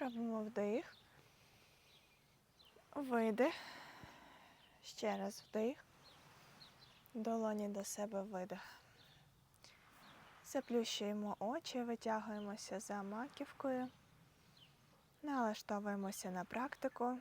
Робимо вдих. Видих. Ще раз вдих. Долоні до себе видих. Заплющуємо очі, витягуємося за маківкою. Налаштовуємося на практику.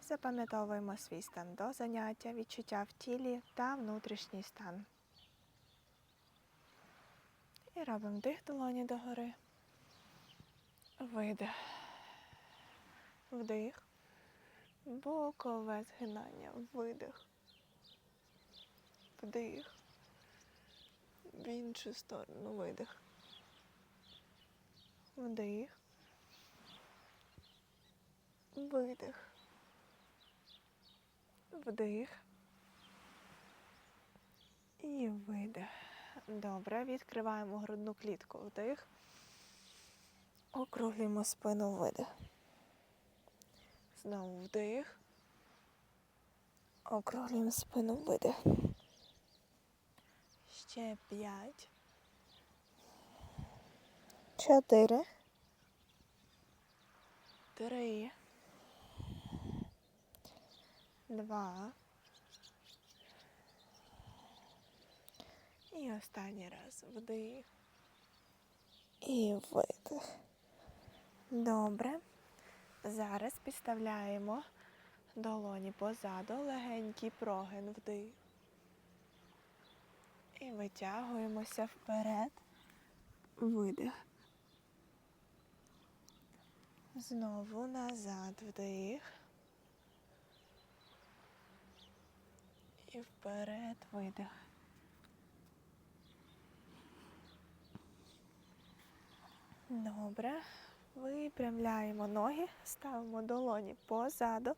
Запам'ятовуємо свій стан до заняття, відчуття в тілі та внутрішній стан. І робимо вдих долоні догори. Видих. Вдих. Бокове згинання. Видих. Вдих. В іншу сторону видих. Вдих. Видих. Вдих. І видих. Добре, відкриваємо грудну клітку. Вдих. Округлюємо спину видих. Знову вдих. Округлюємо спину видих. Ще п'ять. Чотири. Три. Два. І останній раз вдих. І видих. Добре. Зараз підставляємо долоні позаду, легенький прогин вдих. І витягуємося вперед. Видих. Знову назад вдих. І вперед видих. Добре. Випрямляємо ноги, ставимо долоні позаду,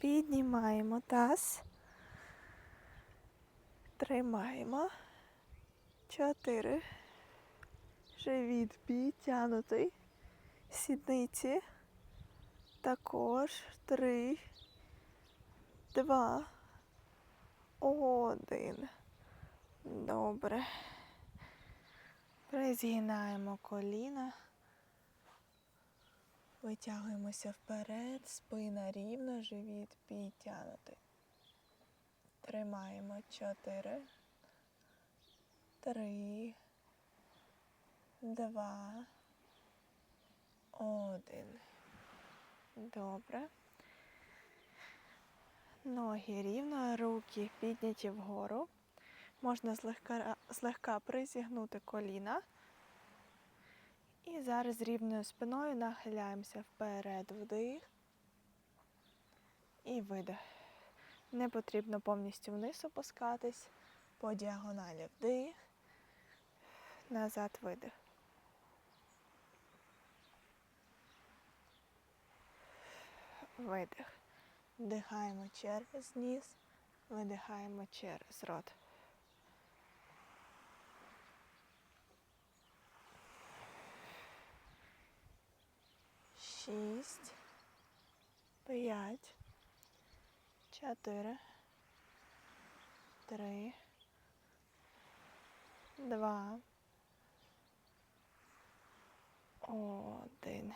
піднімаємо таз, тримаємо. Чотири. Живіт підтягнутий. Сідниці. Також три, два, один. Добре. Призгинаємо коліна. Витягуємося вперед, спина рівно, живіт підтягнутий. Тримаємо чотири, три, два, один. Добре. Ноги рівно, руки підняті вгору. Можна злегка, злегка призігнути коліна. І зараз рівною спиною нахиляємося вперед, вдих і видих. Не потрібно повністю вниз опускатись. По діагоналі вдих, назад видих. Видих. Вдихаємо через ніс, видихаємо через рот. Шість, п'ять, чотири, три, два, один.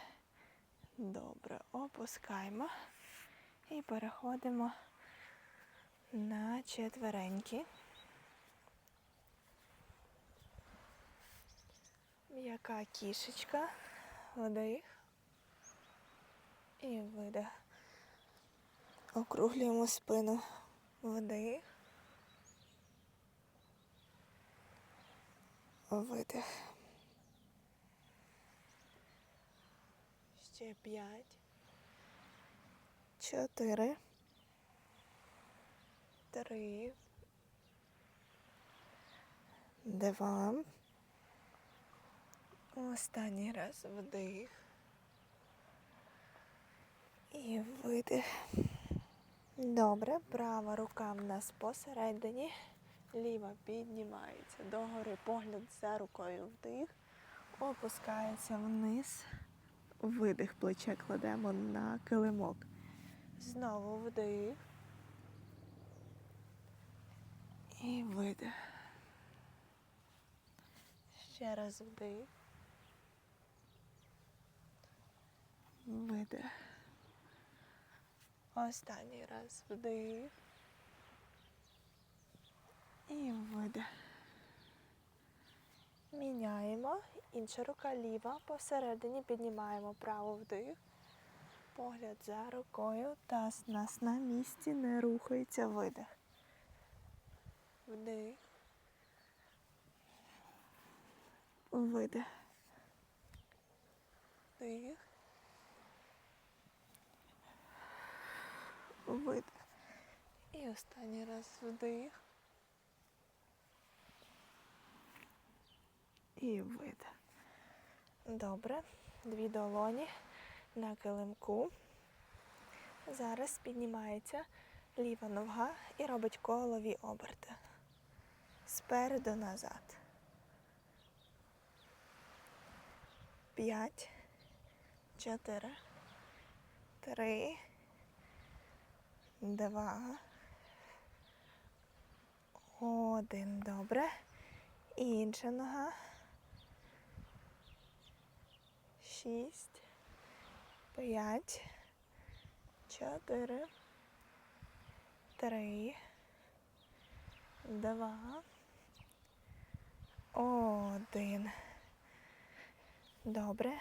Добре, опускаємо. І переходимо на четверенькі. М'яка кішечка, вдих і видих. Округлюємо спину. Вдих. Видих. Ще п'ять. Чотири. Три. Два. Останній раз вдих. І видих. Добре, права рука в нас посередині, ліва піднімається догори, погляд за рукою вдих, опускається вниз, видих, плече кладемо на килимок. Знову вдих. І видих. Ще раз вдих. видих. Останній раз вдих. І видих. Міняємо. Інша рука ліва. Посередині піднімаємо праву вдих. Погляд за рукою. Таз нас на місці, не рухається видих. Вдих. Видих. Вдих. Видих. І останній раз вдих. І видих. Добре. Дві долоні на килимку. Зараз піднімається ліва нога і робить колові оберти. Спереду назад. П'ять, чотири, три, два, один. Добре. Інша нога. Шість, п'ять, чотири, три, два, один. Добре.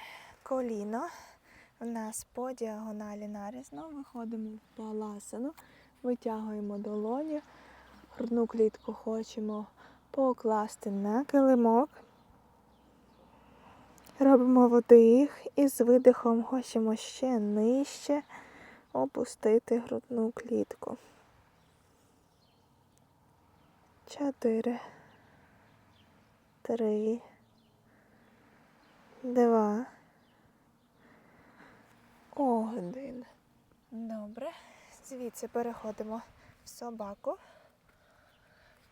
Коліно. У нас по діагоналі нарізно. Виходимо в баласину, витягуємо долоні. Грудну клітку хочемо покласти на килимок. Робимо вдих і з видихом хочемо ще нижче опустити грудну клітку. Чотири. Три. Два. Один. Добре. Звідси переходимо в собаку.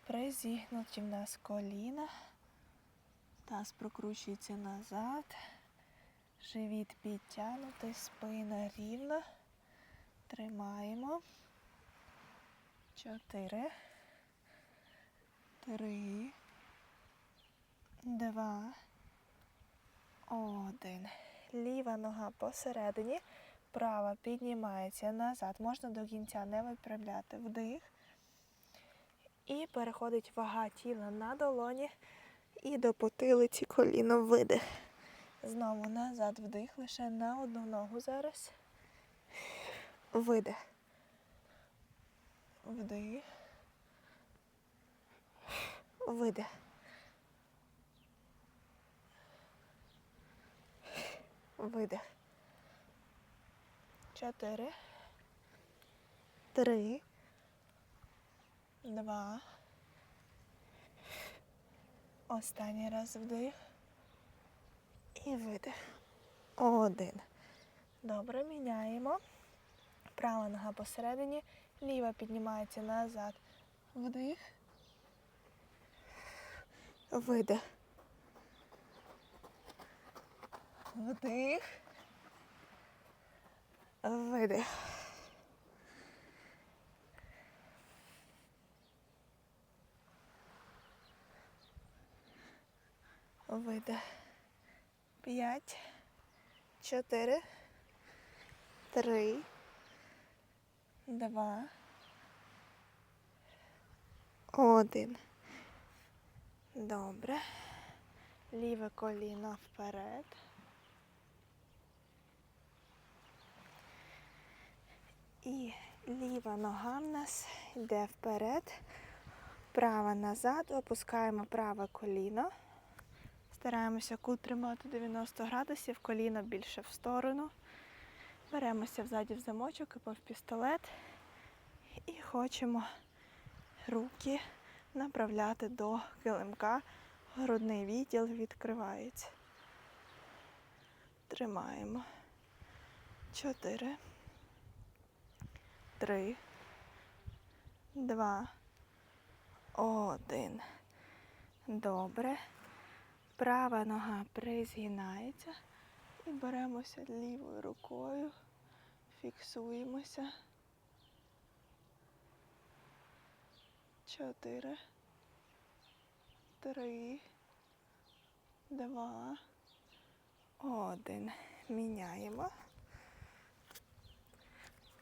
Призігнуті в нас коліна. Таз прокручується назад. Живіт підтягнутий, спина рівна. Тримаємо. Чотири. Три. Два. Один. Ліва нога посередині. Права піднімається назад. Можна до кінця не виправляти вдих. І переходить вага тіла на долоні. І до потилиці коліно видих. Знову назад вдих. Лише на одну ногу зараз. Видих. Вдих. Видих. Видих. Чотири. Три. Два. Останній раз вдих. І видих. Один. Добре, міняємо. Права нога посередині. Ліва піднімається назад. Вдих. Видих. Вдих. Видих. Видих. П'ять, чотири, три, два, один. Добре. Ліве коліно вперед. І ліва нога в нас йде вперед, права назад, опускаємо праве коліно. Стараємося кут тримати 90 градусів, коліно більше в сторону. Беремося взаді в замочок і півпістолет. І хочемо руки направляти до килимка. Грудний відділ відкривається. Тримаємо. Чотири. Три. Два. Один. Добре. Права нога призгинається і беремося лівою рукою, фіксуємося. Чотири, три, два, один. Міняємо.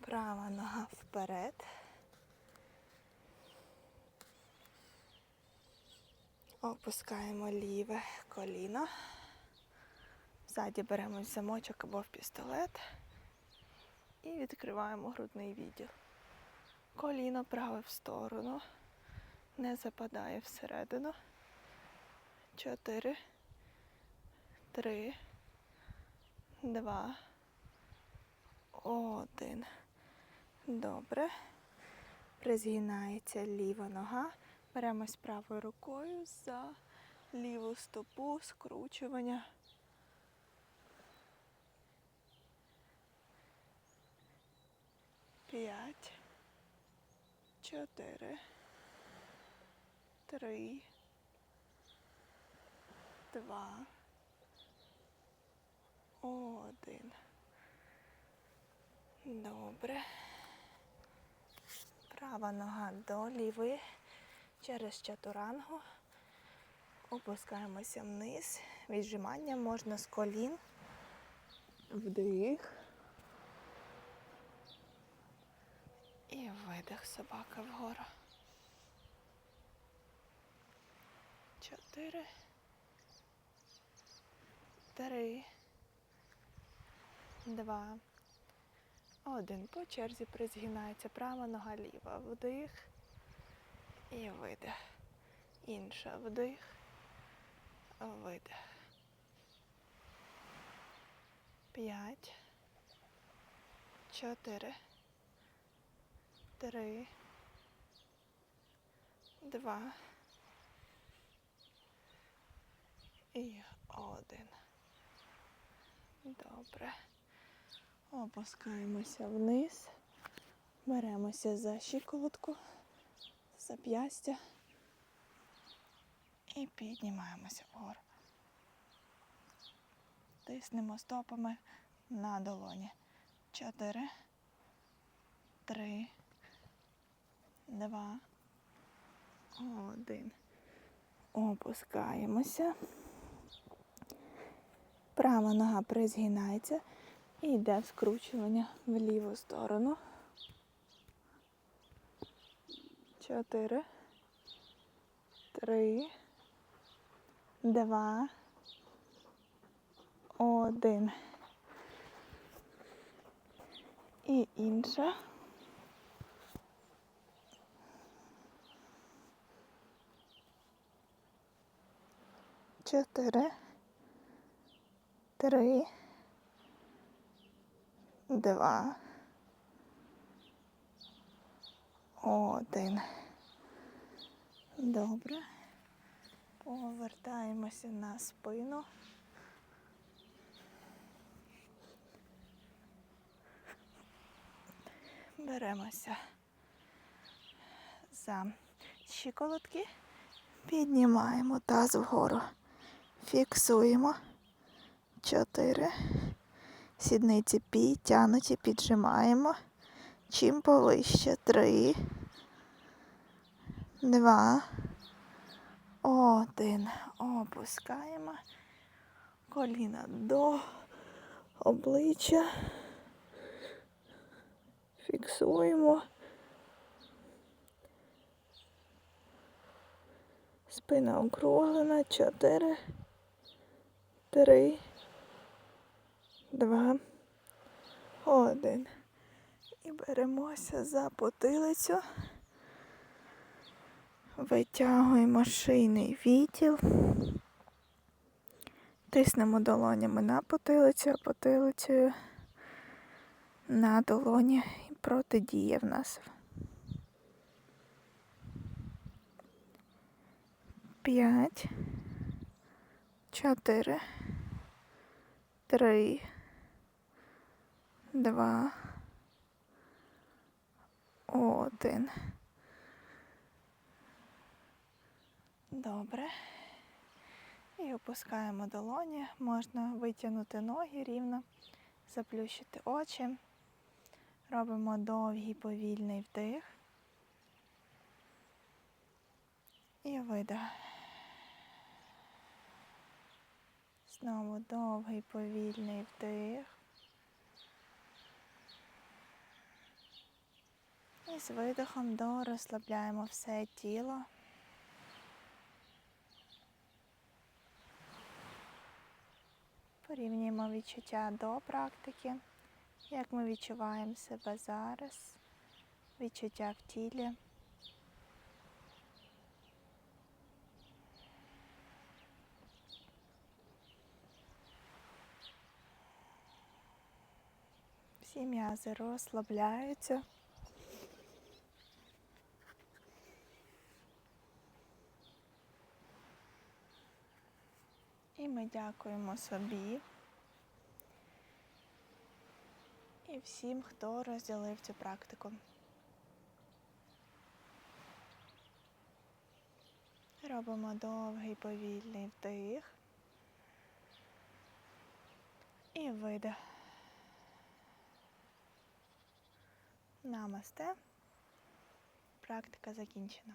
Права нога вперед. Опускаємо ліве коліно. Ззаді беремо замочок або в пістолет і відкриваємо грудний відділ. Коліно праве в сторону, не западає всередину. Чотири, три, два, один. Добре. Призгинається ліва нога. Беремось правою рукою за ліву стопу, скручування. П'ять, чотири, три, два, один. Добре. Права нога до лівої через чатурангу. Опускаємося вниз. Віджимання можна з колін. Вдих. І видих собака вгору. Чотири. Три. Два. Один. По черзі призгинається права нога ліва. Вдих. І видих. Інша вдих. Видих. П'ять. Чотири. Три. Два. І один. Добре. Опускаємося вниз. Беремося за щиколотку, зап'ястя і піднімаємося вгору. Тиснемо стопами на долоні. Чотири, три, два, один. Опускаємося. Права нога призгинається і йде скручування в ліву сторону. Чотири, три, два, один. І інша. Чотири, три, два, один. Добре. Повертаємося на спину. Беремося за щиколотки, піднімаємо таз вгору, фіксуємо. Чотири. Сідниці підтягнуті, піджимаємо. Чим повище. Три. Два. Один. Опускаємо. Коліна до обличчя. Фіксуємо. Спина округлена. Чотири. Три. Два. Один. І беремося за потилицю. Витягуємо шийний відділ. Тиснемо долонями на потилицю, а потилицею на долоні. І протидіє в нас. П'ять. Чотири. Три. Два. Один. Добре. І опускаємо долоні. Можна витягнути ноги рівно, заплющити очі. Робимо довгий повільний вдих. І видих. Знову довгий повільний вдих. І з видихом дорозслабляємо все тіло. Порівнюємо відчуття до практики, як ми відчуваємо себе зараз, відчуття в тілі. Всі м'язи розслабляються. І ми дякуємо собі і всім, хто розділив цю практику. Робимо довгий повільний вдих і видих. Намасте. Практика закінчена.